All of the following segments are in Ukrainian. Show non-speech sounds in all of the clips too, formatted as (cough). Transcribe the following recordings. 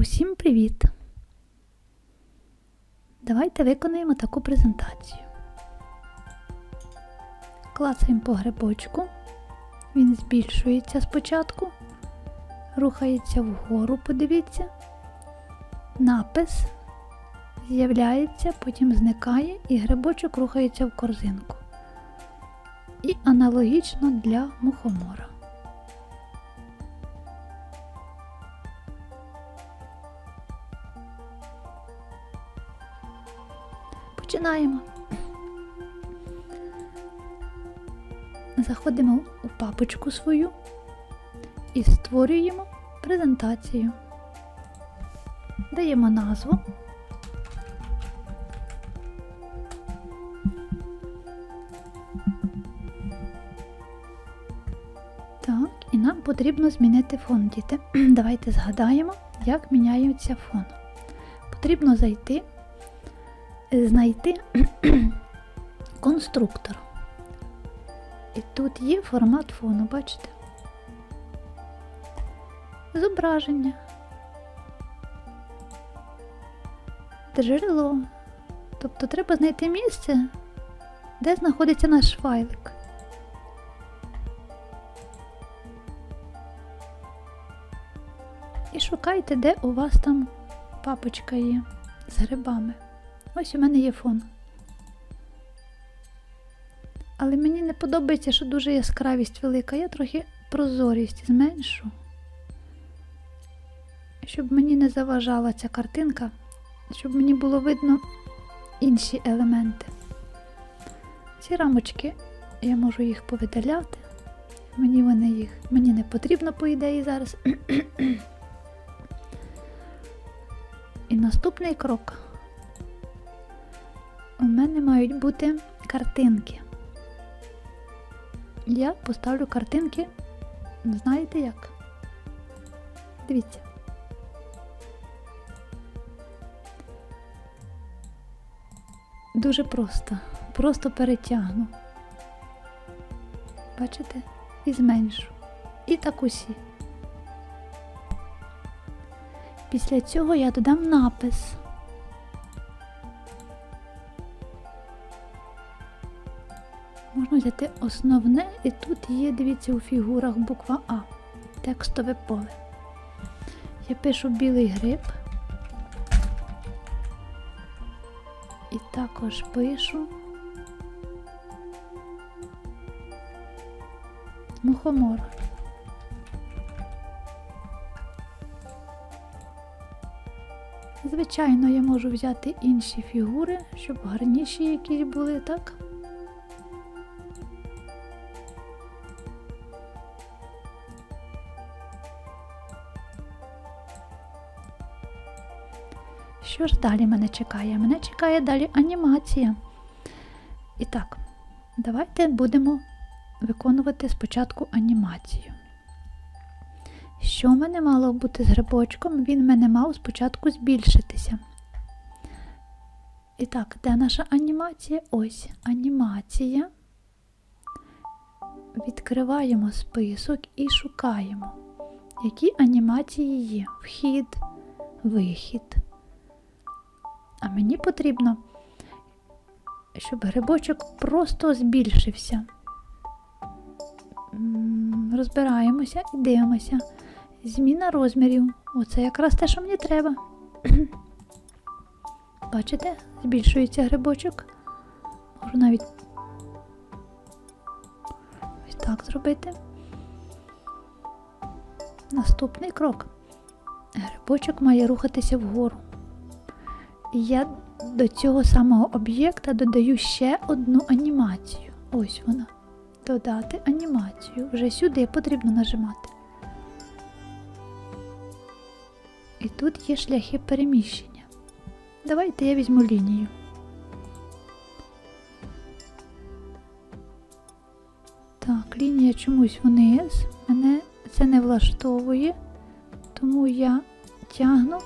Усім привіт! Давайте виконаємо таку презентацію. Клацаємо по грибочку. Він збільшується спочатку, рухається вгору, подивіться. Напис з'являється, потім зникає і грибочок рухається в корзинку. І аналогічно для мухомора. Починаємо. Заходимо у папочку свою і створюємо презентацію. Даємо назву. Так, і нам потрібно змінити фон, діти. (clears throat) Давайте згадаємо, як міняється фон. Потрібно зайти знайти (clears throat) конструктор. І тут є формат фону, бачите? Зображення, джерело. Тобто треба знайти місце, де знаходиться наш файлик. І шукайте, де у вас там папочка є з грибами. Ось у мене є фон. Але мені не подобається, що дуже яскравість велика. Я трохи прозорість зменшу, щоб мені не заважала ця картинка, щоб мені було видно інші елементи. Ці рамочки я можу їх повидаляти. Мені вони їх мені не потрібно, по ідеї, зараз. (clears throat) І наступний крок у мене мають бути картинки. Я поставлю картинки, знаєте як? Дивіться. Дуже просто. Просто перетягну. Бачите? І зменшу. І так усі. Після цього я додам напис. Взяти основне, і тут є, дивіться, у фігурах буква А. Текстове поле. Я пишу білий гриб. І також пишу мухомор. Звичайно, я можу взяти інші фігури, щоб гарніші якісь були, так? Що ж далі мене чекає? Мене чекає далі анімація. І так, давайте будемо виконувати спочатку анімацію. Що в мене мало бути з грибочком? Він в мене мав спочатку збільшитися. І так, де наша анімація? Ось анімація. Відкриваємо список і шукаємо, які анімації є. Вхід, вихід. А мені потрібно, щоб грибочок просто збільшився. Розбираємося і дивимося. Зміна розмірів. Оце якраз те, що мені треба. (clears throat) Бачите, збільшується грибочок. Можу навіть ось так зробити. Наступний крок. Грибочок має рухатися вгору. Я до цього самого об'єкта додаю ще одну анімацію. Ось вона. Додати анімацію. Вже сюди потрібно нажимати. І тут є шляхи переміщення. Давайте я візьму лінію. Так, лінія чомусь вниз. Мене це не влаштовує, тому я тягну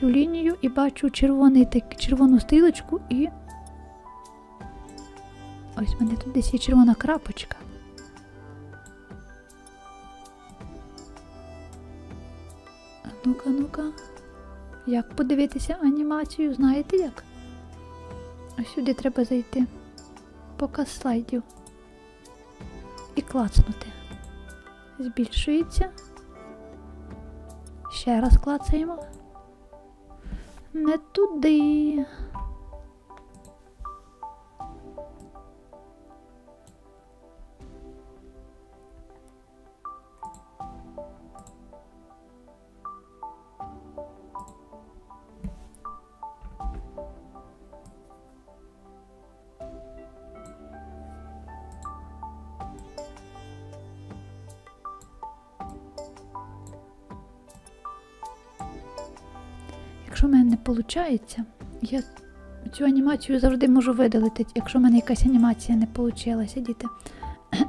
цю лінію і бачу червоний, так, червону стрілочку і. Ось в мене тут десь є червона крапочка. Ну-ка, ну-ка. Як подивитися анімацію, знаєте як? Ось сюди треба зайти. Показ слайдів. І клацнути. Збільшується. Ще раз клацаємо. Не туди. Якщо в мене не виходить, я цю анімацію завжди можу видалити, якщо в мене якась анімація не вийшла, діти. (coughs)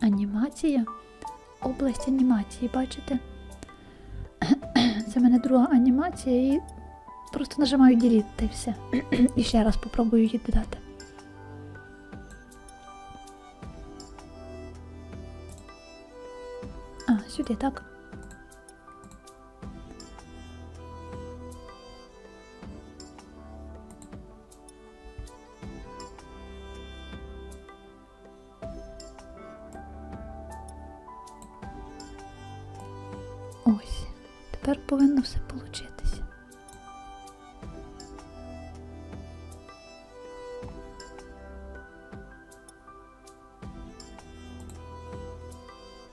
Анімація, область анімації, бачите? (coughs) Це в мене друга анімація і просто нажимаю та й все. (coughs) І ще раз попробую її додати. А, сюди, так?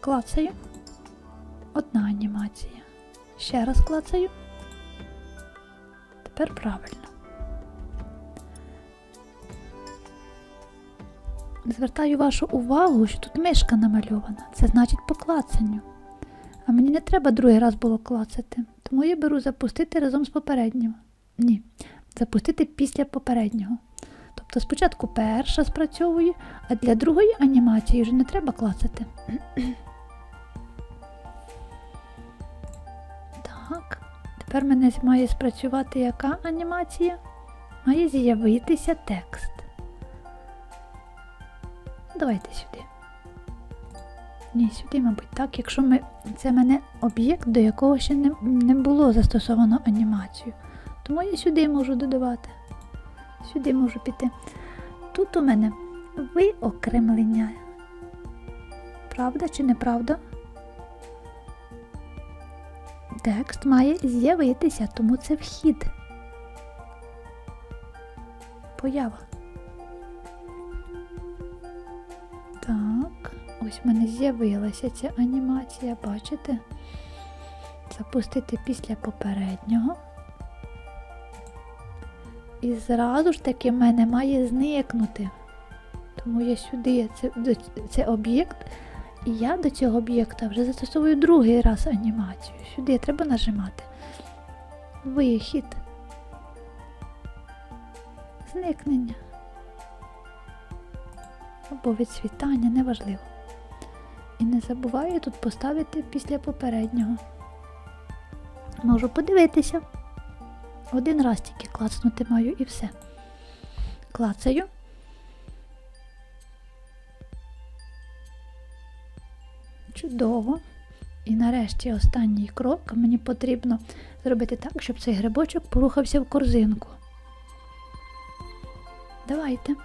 Клацаю. Одна анімація. Ще раз клацаю. Тепер правильно. Звертаю вашу увагу, що тут мишка намальована. Це значить по клацанню. А мені не треба другий раз було клацати, тому я беру запустити разом з попереднім. Ні, запустити після попереднього. Тобто спочатку перша спрацьовує, а для другої анімації вже не треба клацати. Так, тепер мене має спрацювати яка анімація? Має з'явитися текст. Давайте сюди. Ні, сюди, мабуть, так. Якщо ми. Це мене об'єкт, до якого ще не, не було застосовано анімацію. Тому я сюди можу додавати. Сюди можу піти. Тут у мене виокремлення. Правда чи неправда? Текст має з'явитися, тому це вхід. Поява. Так, ось в мене з'явилася ця анімація, бачите? Запустити після попереднього. І зразу ж таки в мене має зникнути. Тому я сюди, це, це об'єкт, і я до цього об'єкта вже застосовую другий раз анімацію. Сюди треба нажимати. Вихід. Зникнення. Або відсвітання, неважливо. І не забуваю тут поставити після попереднього. Можу подивитися. Один раз тільки клацнути маю і все. Клацаю. Чудово. І нарешті останній крок мені потрібно зробити так, щоб цей грибочок порухався в корзинку. Давайте.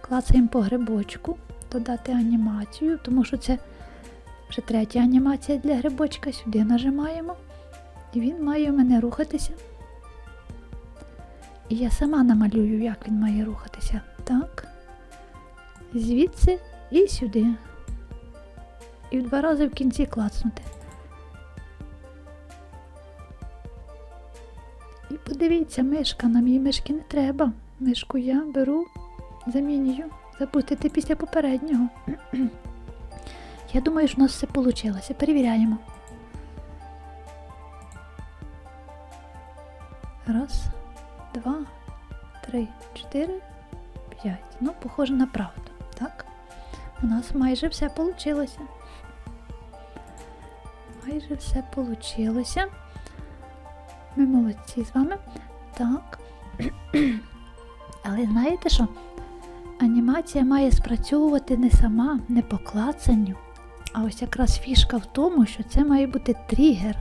Клацаємо по грибочку, додати анімацію, тому що це вже третя анімація для грибочка. Сюди нажимаємо. І він має у мене рухатися. І я сама намалюю, як він має рухатися. Так. Звідси і сюди. І в два рази в кінці клацнути. І подивіться, мишка, нам її мишки не треба. Мишку я беру, замінюю, запустити після попереднього. (clears throat) Я думаю, що у нас все вийшло. Перевіряємо. Раз, два, три, чотири, п'ять. Ну, похоже на правду, так? У нас майже все вийшло. Майже все вийшло. Ми молодці з вами. Так. (clears throat) Але знаєте що? Анімація має спрацьовувати не сама, не по клацанню. А ось якраз фішка в тому, що це має бути тригер.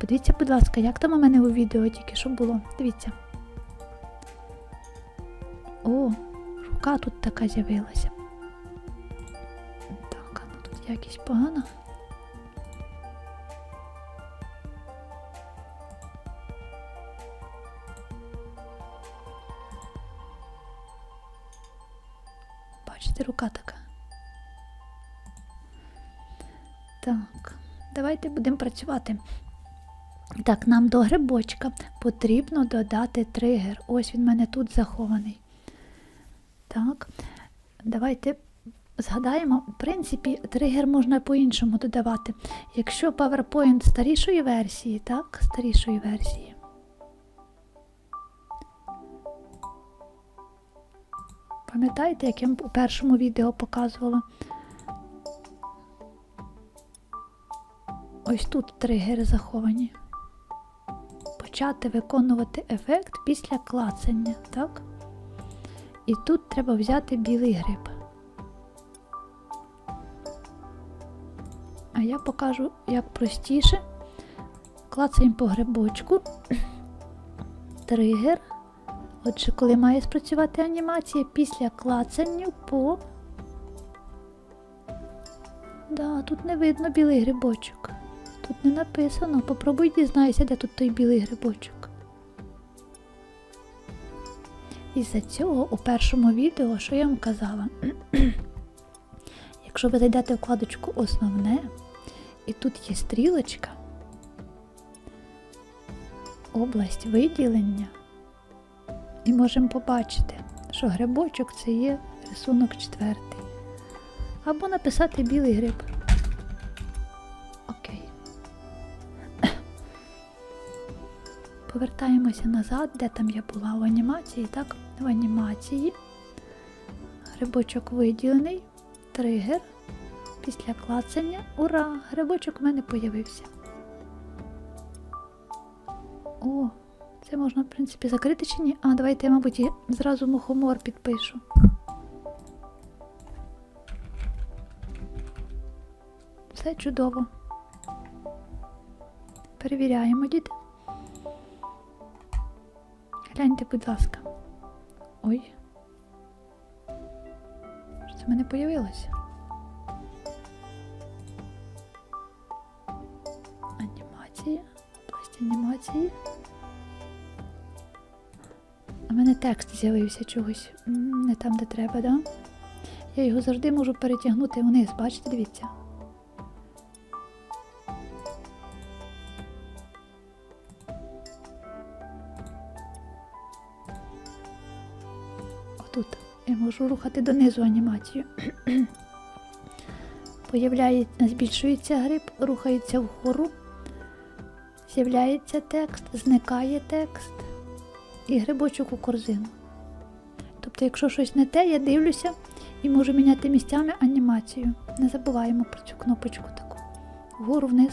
Подивіться, будь ласка, як там у мене у відео тільки що було. Дивіться. О, рука тут така з'явилася. Так, ну тут якість погана. Рука така. Так, давайте будемо працювати. Так, нам до грибочка потрібно додати тригер. Ось він в мене тут захований. Так, давайте згадаємо, в принципі, тригер можна по-іншому додавати. Якщо PowerPoint старішої версії, так, старішої версії. Пам'ятаєте, як я у першому відео показувала? Ось тут тригери заховані. Почати виконувати ефект після клацання, так? І тут треба взяти білий гриб. А я покажу, як простіше. Клацаємо по грибочку. (clears throat) Тригер. Отже, коли має спрацювати анімація, після клацання по. Да, тут не видно білий грибочок. Тут не написано. Попробуй дізнайся, де тут той білий грибочок. Із-за цього у першому відео, що я вам казала, (clears throat) якщо ви зайдете в вкладочку Основне, і тут є стрілочка, область виділення, і можемо побачити, що грибочок це є рисунок четвертий. Або написати білий гриб. Окей. (coughs) Повертаємося назад, де там я була в анімації, так? В анімації. Грибочок виділений, тригер. Після клацання. Ура! Грибочок у мене появився. О, це можна, в принципі, закрити чи ні? А, давайте я, мабуть, зразу мухомор підпишу. Все чудово. Перевіряємо, діти. Гляньте, будь ласка. Ой. Що це в мене появилося? Анімація. Область анімації. Мене текст з'явився чогось. Не там, де треба, да? Я його завжди можу перетягнути вниз, бачите, дивіться. Отут. Я можу рухати донизу анімацію. (clears throat) Появляється, збільшується гриб, рухається вгору, з'являється текст, зникає текст і грибочок у корзину. Тобто, якщо щось не те, я дивлюся і можу міняти місцями анімацію. Не забуваємо про цю кнопочку таку. Вгору вниз.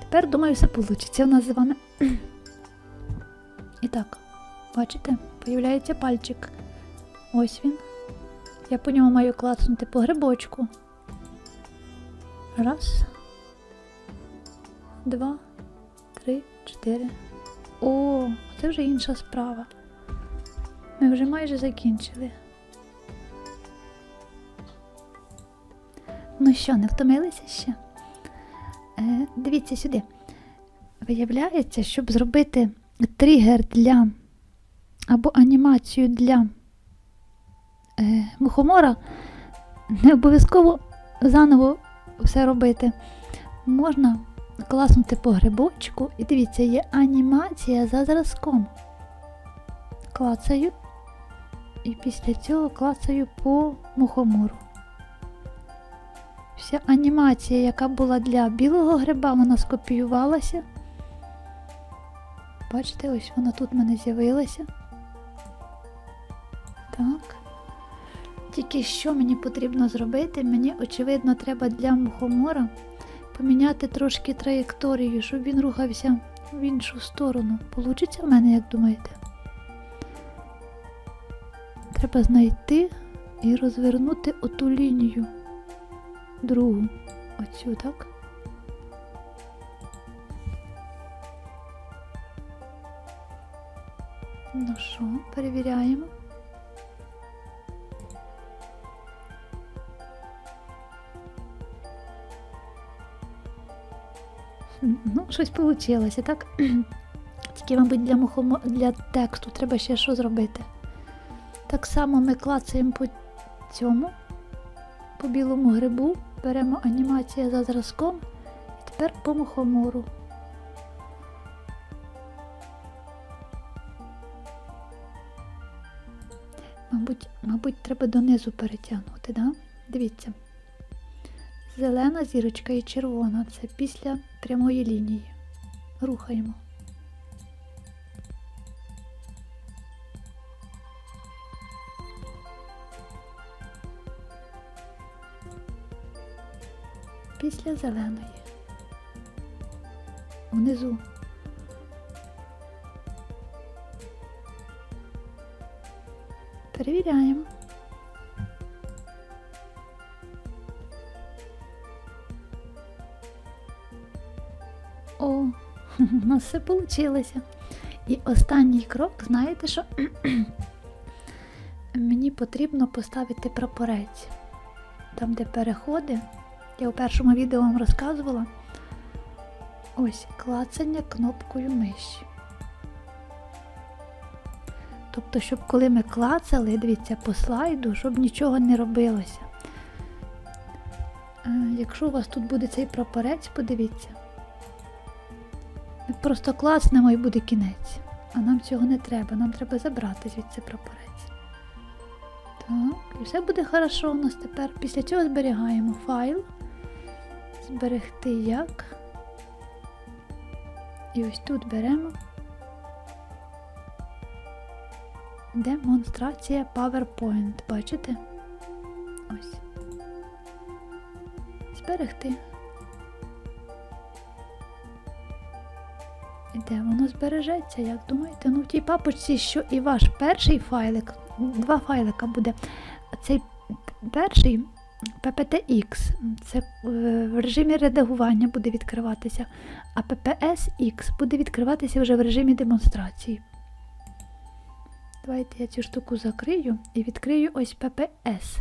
Тепер, думаю, все вийде у нас з вами. І так, бачите, появляється пальчик. Ось він. Я по ньому маю клацнути по грибочку. Раз. Два, три, чотири. О, це вже інша справа. Ми вже майже закінчили. Ну що, не втомилися ще? Е, дивіться сюди. Виявляється, щоб зробити тригер для або анімацію для е, мухомора, не обов'язково заново все робити. Можна класнути по грибочку, і дивіться, є анімація за зразком. Клацаю, і після цього клацаю по мухомору. Вся анімація, яка була для білого гриба, вона скопіювалася. Бачите, ось вона тут в мене з'явилася. Так. Тільки що мені потрібно зробити? Мені, очевидно, треба для мухомора поміняти трошки траєкторію, щоб він рухався в іншу сторону. Получиться в мене, як думаєте? Треба знайти і розвернути оту лінію другу. Оцю, так? Ну що, перевіряємо. Ну, щось вийшло, так? (clears throat) Тільки, мабуть, для, мухомо... для тексту треба ще що зробити. Так само ми клацаємо по цьому, по білому грибу, беремо анімація за зразком і тепер по мухомору. Мабуть, мабуть, треба донизу перетягнути, да? Дивіться. Зелена зірочка і червона це після прямої лінії. Рухаємо. Після зеленої. Внизу. Перевіряємо. О, (laughs) у нас все вийшло. І останній крок, знаєте що? (clears throat) Мені потрібно поставити прапорець. Там, де переходи, я у першому відео вам розказувала. Ось клацання кнопкою миші. Тобто, щоб коли ми клацали, дивіться, по слайду, щоб нічого не робилося. Е, Якщо у вас тут буде цей прапорець, подивіться. Просто клацнемо і буде кінець. А нам цього не треба, нам треба забрати звідси прапорець. Так, і все буде хорошо у нас тепер. Після цього зберігаємо файл. Зберегти як. І ось тут беремо демонстрація PowerPoint. Бачите? Ось. Зберегти. Де воно збережеться, як думаєте? Ну в тій папочці, що і ваш перший файлик, два файлика буде. Цей перший PPTX, це е, в режимі редагування буде відкриватися, а PPSX буде відкриватися вже в режимі демонстрації. Давайте я цю штуку закрию і відкрию ось PPS.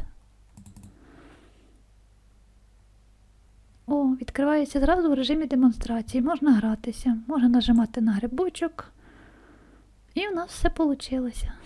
О, відкривається зразу в режимі демонстрації. Можна гратися, можна нажимати на грибочок. І у нас все вийшло.